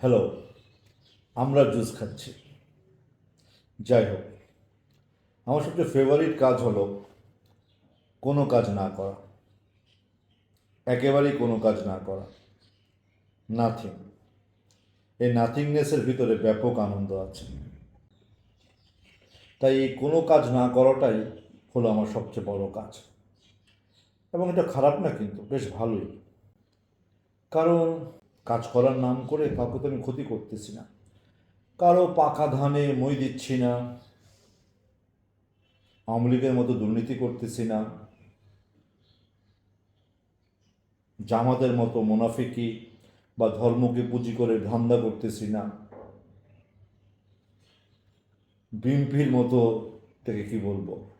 Hello, আমরা juice খাচ্ছি। যাই হোক, আমার সবচেয়ে ফেভারিট কাজ হলো কোনো কাজ না করা। একেবারেই কোনো কাজ না করা। নাথিং এই নাথিংনেসের ভিতরে ব্যাপক আনন্দ আছে। তাই এই কোনো কাজ না করাটাই হলো আমার সবচেয়ে বড় কাজ। এবং এটা খারাপ না কিন্তু, বেশ ভালোই। কারণ কাজ করার নাম করে কাউকে তো আমি ক্ষতি করতেছি না। কারও পাকা ধানে মই দিচ্ছি না। আওয়ামী লীগের মতো দুর্নীতি করতেছি না। জামাতের মতো মোনাফিকি বা ধর্মকে পুঁজি করে ধান্দা করতেছি না। বিএনপির মতো থেকে কি বলব?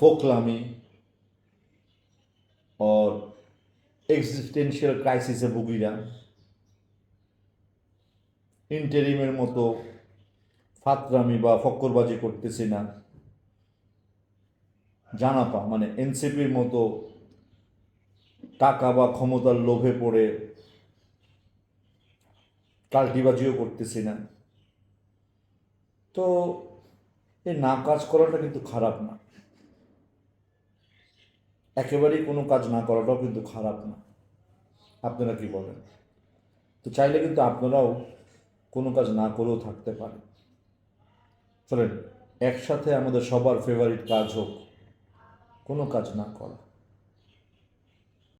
ফোকলামি। और এক্সিস্টেন্সিয়াল ক্রাইসিসে ভুগিরা ইন্টারিমের মতো ফাতরামি বা ফক্করবাজি করতেছি না। জানাপা মানে এনসিপির মতো টাকা বা ক্ষমতার লোভে পড়ে কাল্টিবাজিও করতেছি না। তো এই না কাজ করাটা কিন্তু খারাপ না। একেবারেই কোনো কাজ না করাটাও কিন্তু খারাপ না। আপনারা কি বলেন? তো চাইলে কিন্তু আপনারাও কোনো কাজ না করেও থাকতে পারেন। চলেন, একসাথে আমাদের সবার ফেভারিট কাজ হোক, কোনো কাজ না করা।